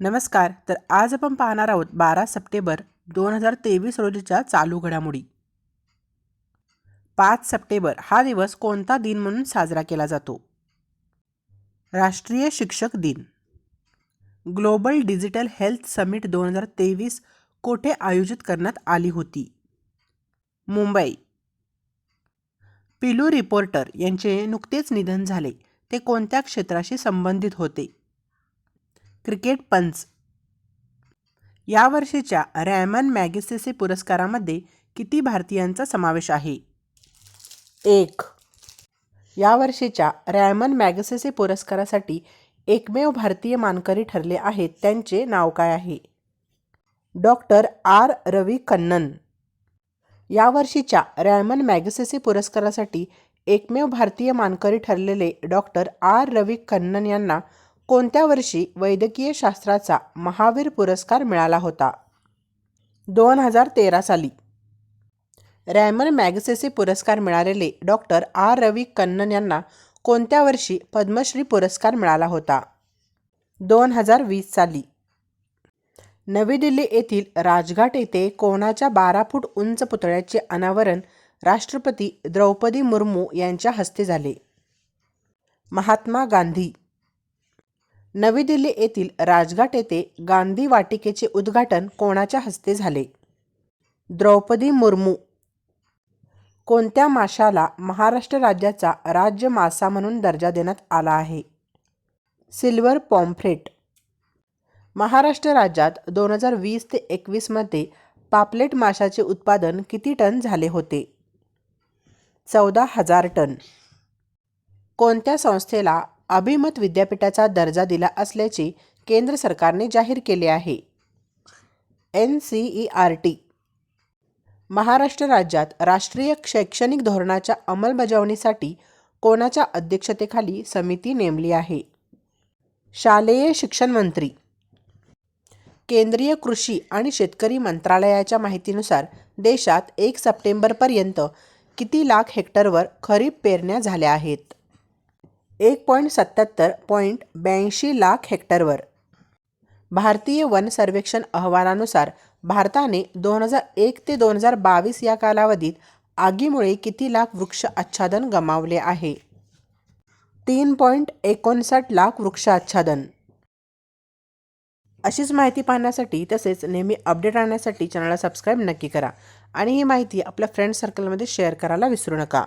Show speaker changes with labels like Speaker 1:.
Speaker 1: नमस्कार तर आज आपण पाहणार आहोत बारा सप्टेंबर दोन हजार तेवीस रोजीच्या चालू घडामोडी. पाच सप्टेंबर हा दिवस कोणता दिन म्हणून साजरा केला जातो? राष्ट्रीय शिक्षक दिन. ग्लोबल डिजिटल हेल्थ समिट दोन हजार तेवीस कोठे आयोजित करण्यात आली होती? मुंबई. पिलू रिपोर्टर यांचे नुकतेच निधन झाले. ते कोणत्या क्षेत्राशी संबंधित होते? क्रिकेट पंच. यावर्षीच्या रॅमन मॅगेसेसे पुरस्कारामध्ये किती भारतीयांचा समावेश आहे? एक. यावर्षीच्या रॅमन मॅगसेसे पुरस्कारासाठी एकमेव भारतीय मानकरी ठरले आहेत त्यांचे नाव काय आहे? Doctor R. रवी कन्नन. यावर्षीच्या रॅमन मॅगसेसे पुरस्कारासाठी एकमेव भारतीय मानकरी ठरलेले डॉक्टर आर. रवी कन्नन यांना कोणत्या वर्षी वैद्यकीय शास्त्राचा महावीर पुरस्कार मिळाला होता? दोन हजार तेरा साली. रॅमन मॅगसेसे पुरस्कार मिळालेले डॉक्टर आर. रवी कन्नन यांना कोणत्या वर्षी पद्मश्री पुरस्कार मिळाला होता? दोन हजार वीस साली. नवी दिल्ली येथील राजघाट येथे कोणाच्या बारा फूट उंच पुतळ्याचे अनावरण राष्ट्रपती द्रौपदी मुर्मू यांच्या हस्ते झाले? महात्मा गांधी. नवी दिल्ली येथील राजघाट येथे गांधी वाटिकेचे उद्घाटन कोणाच्या हस्ते झाले? द्रौपदी मुर्मू. कोणत्या माशाला महाराष्ट्र राज्याचा राज्य मासा म्हणून दर्जा देण्यात आला आहे? Silver pomfret. महाराष्ट्र राज्यात दोन हजार वीस ते एकवीसमध्ये पापलेट माशाचे उत्पादन किती टन झाले होते? चौदा हजार टन. कोणत्या संस्थेला अभिमत विद्यापीठाचा दर्जा दिला असल्याचे केंद्र सरकारने जाहीर केले आहे. N C E R T. Maharashtra राज्यात राष्ट्रीय शैक्षणिक धोरणाच्या अंमलबजावणीसाठी कोणाच्या अध्यक्षतेखाली समिती नेमली आहे? शालेय शिक्षण मंत्री. केंद्रीय कृषी आणि शेतकरी मंत्रालयाच्या माहितीनुसार देशात एक सप्टेंबरपर्यंत किती लाख हेक्टरवर खरीप पेरण्या झाल्या आहेत? एक पॉईंट सत्याहत्तर पॉईंट ब्याऐंशी लाख हेक्टरवर. भारतीय वन सर्वेक्षण अहवालानुसार भारताने दोन हजार एक ते दोन हजार बावीस या कालावधीत आगीमुळे किती लाख वृक्ष आच्छादन गमावले आहे? तीन पॉईंट एकोणसाठ लाख वृक्ष आच्छादन. अशीच माहिती पाहण्यासाठी तसेच नेहमी अपडेट आणण्यासाठी चॅनलला सबस्क्राईब नक्की करा आणि ही माहिती आपल्या फ्रेंड सर्कलमध्ये शेअर करायला विसरू नका.